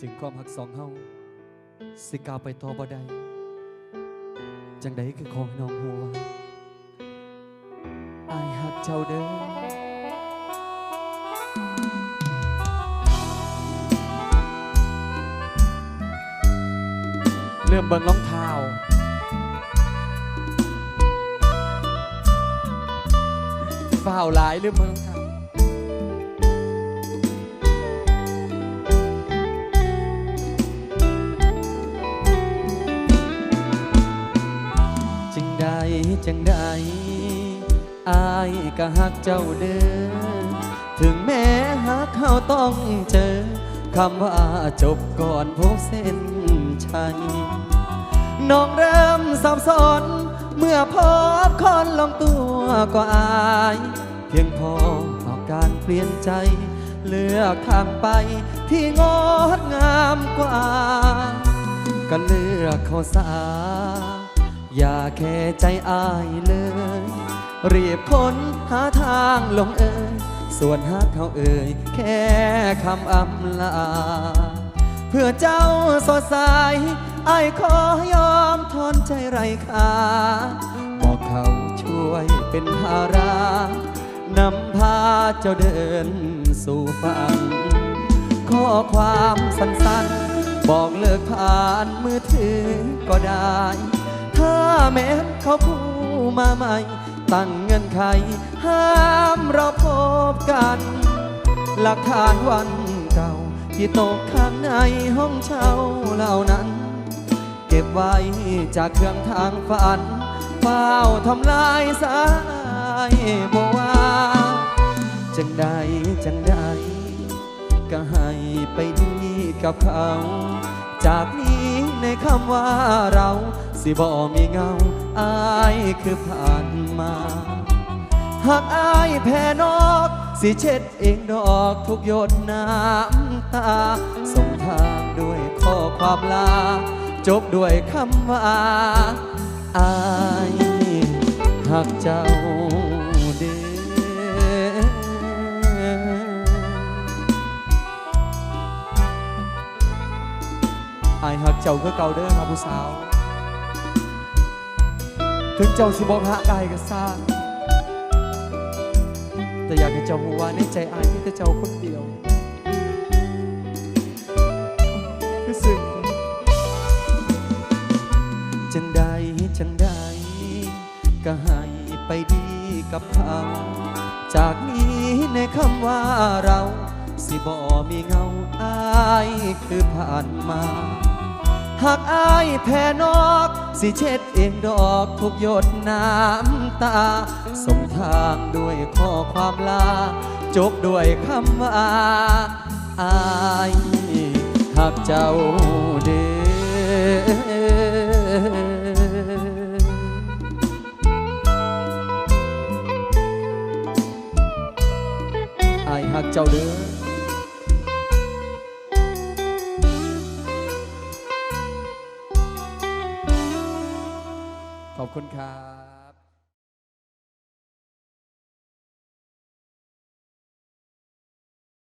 ถึงความหักสองเฮาสิกาวไปต่อบ่ได้จังใดคือขอให้น้องหัวาอายหักเจ้าเด้อเริ่มเบิ่งรองเท้าฝ้าหลายเริ่มเบิ่งรองเท้า จังใดอายก็หักเจ้าเด้อถึงแม้หักเขาต้องเจอคำว่าจบก่อนพบเส้นชัยน้องเริ่มสับสนเมื่อพบคนลงตัวก็อาย เพียงพอต่อการเปลี่ยนใจ เลือกทางไปที่งดงามกว่า ก็เลือกเขาสา อย่าแค่ใจอายเลย รีบค้นหาทางลงเอ่ยส่วนหาเขาเอ่ยแค่คำอำลา เพื่อเจ้าสดใสไอ้ขอยอมทนใจไรค่าบอกเขาช่วยเป็นภาระ นำพาเจ้าเดินสู่ฝันข้อความสั้นๆ บอกเลิกผ่านมือถือก็ได้ แม้นเขาพูมาใหม่ ตั้งเงินไข ห้ามเราพบกัน หลักฐานวันเก่า ที่ตกข้างในห้องเช่าเหล่านั้น เก็บไว้จากเครื่องทางฝันเฝ้าทำลายสายบ่ว่าจังใดจังใดก็ให้ไปดีกับเขา จากนี้ในคำว่าเรา สิบ่มีเงาอายคือผ่านมาหากอายแพ้นอก สิเช็ดเองดอกทุกหยดน้ำตา ส่งทางด้วยข้อความลา จบด้วยคำว่าอายหักเจ้าเด้ออายหักเจ้าก็เก่าเด้อครับผู้สาว ถึงเจ้าสิบอกหากายก็สร้างแต่อยากให้เจ้าหูว่าในใจอายมีแต่เจ้าคนเดียวคือสึกจังใดจังใดก็ให้ไปดีกับเขา จากนี้ในคำว่าเรา สิบ่มีเงาอายคือผ่านมา หากอายแพ้นอก สิเช็ดเองดอกทุกหยดน้ำตาส่งทางด้วยข้อความลา จบด้วยคำว่าอายหักเจ้าเด้อายหักเจ้าเด้อ คุณครับ